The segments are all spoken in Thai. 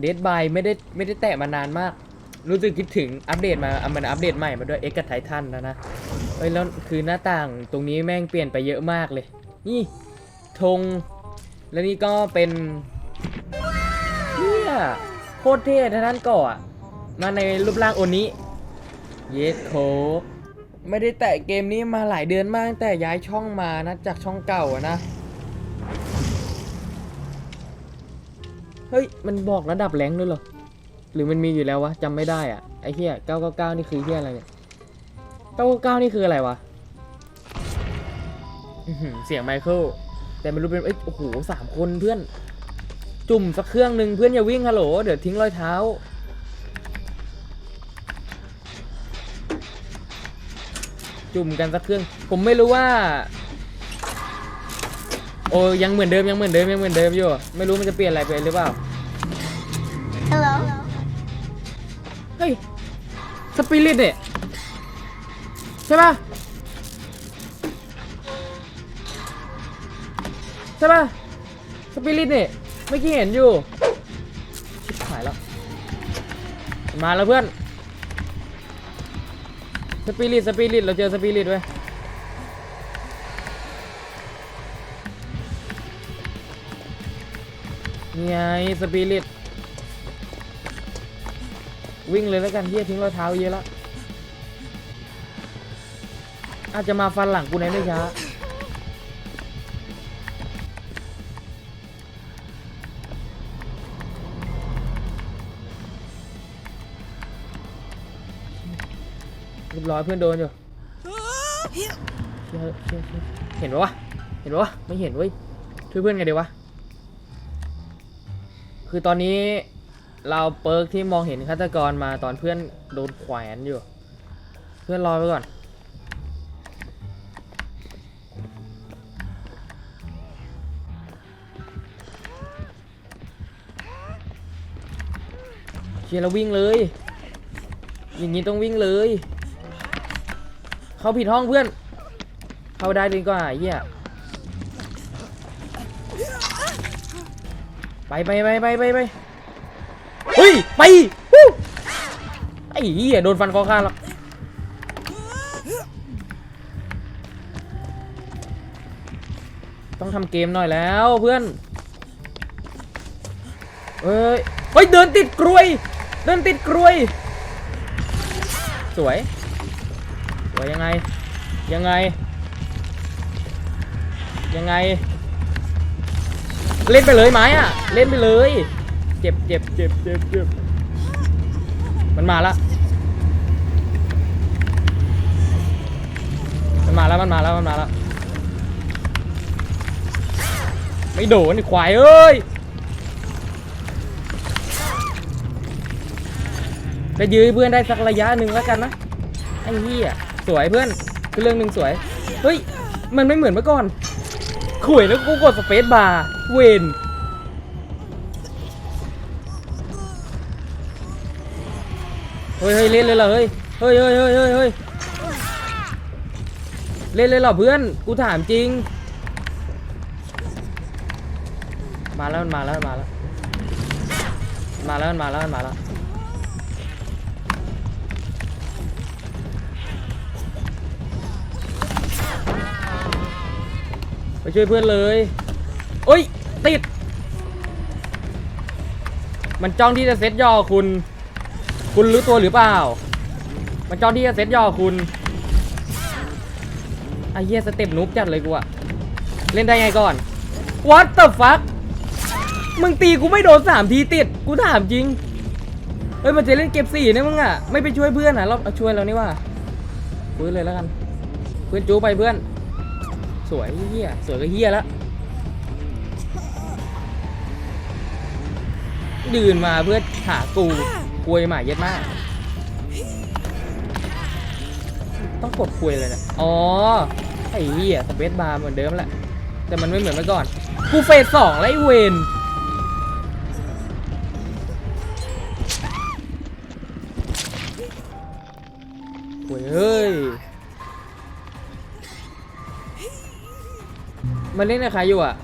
เดดบายไม่ได้ไม่ได้แตะมานานมาก รู้สึกคิดถึงอัปเดตมาอะมันอัปเดตใหม่มาด้วยเอ็กกับไททันนะนะเอ้ยแล้วคือหน้าต่างตรงนี้แม่งเปลี่ยนไปเยอะมากเลย นี่ธงแล้วนี่ก็เป็นเฮียโคตรเท่ทางด้านเก่ออะมาในรูปร่างโอนี้เยสโคไม่ได้แตะเกมนี้มาหลายเดือนมากแต่ย้ายช่องมานะจากช่องเก่านะ เฮ้ย มันบอกระดับแรงด้วยเหรอ หรือมันมีอยู่แล้ววะจำไม่ได้อะไอ้เหี้ย999 นี่คือเหี้ยอะไรเนี่ย 999 นี่คืออะไรวะอื้อหือเสียงไมเคิล แต่ไม่รู้เป็น เอ้ย โอ้โหสามคนเพื่อน จุ่มสักเครื่องหนึ่งเพื่อนอย่าวิ่งฮัลโหล เดี๋ยวทิ้งรอยเท้า จุ่มกันสักเครื่อง ผมไม่รู้ว่า โอ้ยังเหมือนเดิมยังเหมือนเดิมยังเหมือนเดิมอยู่ ไม่รู้มันจะเปลี่ยนอะไรไปหรือเปล่า Hello. เฮ้ยสปิริตเนี่ยใช่ป่ะใช่ป่ะสปิริตเนี่ยเมื่อกี้เห็นอยู่ชิบหายแล้ว มาแล้วเพื่อนสปิริตสปิริตเราเจอสปิริตเว้ย นี่ไงสปิริตวิ่งเลยแล้วกันเฮียทิ้งรอยเท้าเยอะแล้วอาจจะมาฟันหลังกูในไม่ช้าเรียบร้อยเพื่อนโดนอยู่เชี่ยเชี่ยเชี่ยเห็นปะวะ เห็นปะวะ ไม่เห็นเว้ย ช่วยเพื่อนไงเดี๋ยววะ คือตอนนี้เราเปิร์กที่มองเห็นฆาตกรมาตอนเพื่อนโดนแขวนอยู่ เพื่อนรอไปก่อน เชียร์เราวิ่งเลย อย่างนี้ต้องวิ่งเลย เข้าผิดห้องเพื่อน เข้าได้ดีกว่าไอ้เหี้ย ไปไปไปไปไปไปเฮ้ยไปวู้ไอ้เหี้ยโดนฟันคอขาดหรอกต้องทำเกมหน่อยแล้วเพื่อนเฮ้ยเฮ้ยเดินติดกรวย เดินติดกรวย สวย สวยยังไง ยังไง ยังไง เล่นไปเลยไหมอะเล่นไปเลย เจ็บเจ็บเจ็บเจ็บเจ็บมันมาละมันมาแล้วมันมาแล้วมันมาแล้วไม่โดนไอ้ควายเอ้ยจะยื้อเพื่อนได้สักระยะหนึ่งแล้วกันนะไอ้เหี้ยสวยเพื่อนคือเรื่องหนึ่งสวยเฮ้ยมันไม่เหมือนเมื่อก่อน ข่วยแล้วกูกดสเปซบาร์เวนเฮ้ยเฮ้ยเล่นเลยเหรอเฮ้ยเฮ้ยเฮ้ยเฮ้ยเฮ้ยเล่นเลยเหรอเพื่อนกูถามจริง มาแล้วมันมาแล้วมันมาแล้วมาแล้วมันมาแล้วมันมาแล้ว ไปช่วยเพื่อนเลยโอ้ย ติด มันจ้องที่จะเซตย่อคุณ คุณรู้ตัวหรือเปล่า มันจ้องที่จะเซตย่อคุณไอ้เหี้ยสเต็ปนุ๊บจัดเลยกูอะเล่นได้ไงก่อน What the fuck มึงตีกูไม่โดนสามทีติด กูถามจริง เฮ้ยมันจะเล่นเก็บสี่เนี่ยมึงอะไม่ไปช่วยเพื่อนอะเราเอาช่วยเรานี่ว่าฟื้นเลยแล้วกัน เพื่อนจูไปเพื่อน สวยเฮียสวยก็เฮียแล้วยืนมาเพื่อหากูกลวยหมาเย็ดมาก ต้องกดคุยเลยนะอ๋อ ไอ้เหี้ยสเปซบาร์เหมือนเดิมแหละ แต่มันไม่เหมือนเมื่อก่อน กูเฟสสองแล้วไอ้เวนโว้ยเฮ้ย มันเล่นกับใครอยู่อะ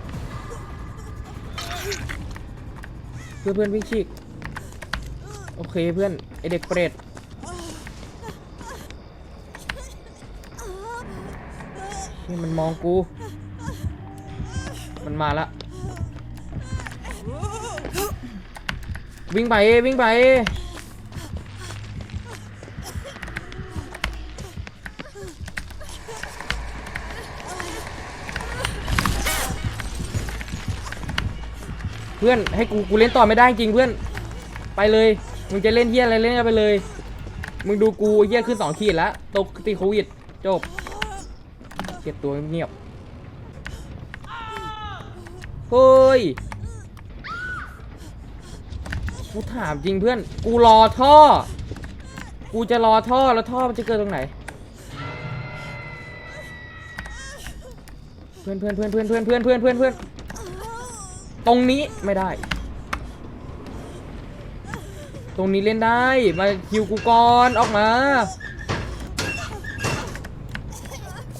เพื่อนเพื่อนวิ่งฉีกโอเคเพื่อนไอเด็กเปรตนี่มันมองกู มันมาละวิ่งไปวิ่งไป เพื่อนให้กูกูเล่นต่อไม่ได้จริงเพื่อนไปเลย มึงจะเล่นเฮียอะไรเล่นไปเลย มึงดูกูเฮียขึ้นสองขีดแล้วตกติดโควิดจบเก็บตัวเงียบเฮ้ยกูถามจริงเพื่อน กูรอท่อ กูจะรอท่อแล้วท่อมันจะเกิดตรงไหน เพื่อนเพื่อนเพื่อนเพื่อนเพื่อนเพื่อนเพื่อนเพื่อน ตรงนี้ไม่ได้ ตรงนี้เล่นได้ มาคิวกูก่อนออกมา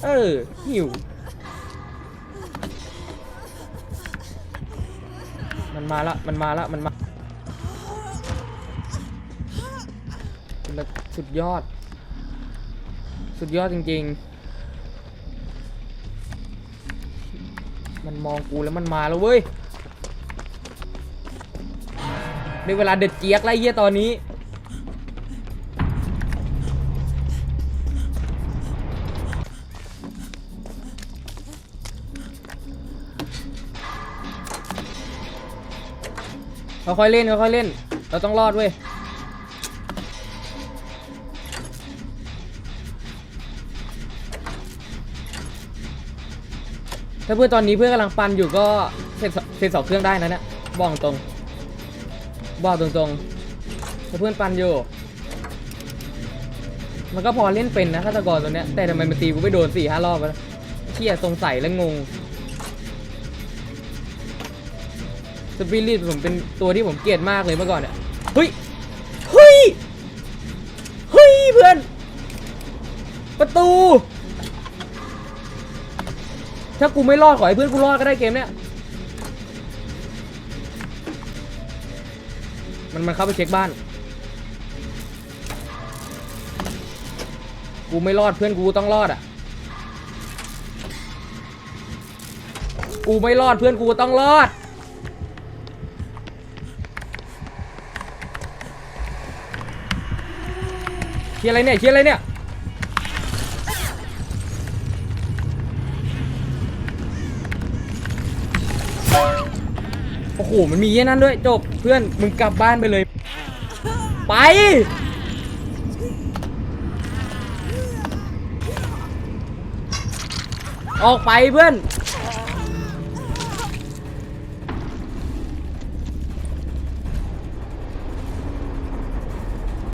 เออหิว มันมาละ มันมาละ มันมาสุดยอด สุดยอดจริง ๆ มันมองกูแล้วมันมาแล้วเว้ย ในเวลาเด็ดเจี๊ยกไล่เยี่ยตอนนี้ ค่อยๆเล่นค่อยๆเล่น เราต้องรอดเว้ยถ้าเพื่อนตอนนี้เพื่อนกำลังปันอยู่ก็เสร็จเสร็จสองเครื่องได้นะเนี่ยบอกตรง บอกตรงๆเพื่อนปันอยู่ มันก็พอเล่นเป็นนะฆาตกรตัวเนี้ยแต่ทำไมมันตีกูไม่โดนสี่ห้ารอบแล้วเชี่ยสงสัยและงงสปิริตผมเป็นตัวที่ผมเกลียดมากเลยเมื่อก่อนเนี่ยเฮ้ยเฮ้ยเฮ้ยเพื่อน ประตู ถ้ากูไม่รอดขอให้เพื่อนกูรอดก็ได้เกมเนี้ย มันมันเข้าไปเช็คบ้าน กูไม่รอดเพื่อนกูต้องรอดอะ กูไม่รอดเพื่อนกูต้องรอด เฮียอะไรเนี่ยเฮียอะไรเนี่ย โหมันมีเยี่ยนั้นด้วยจบเพื่อนมึงกลับบ้านไปเลย ไป ออกไปเพื่อน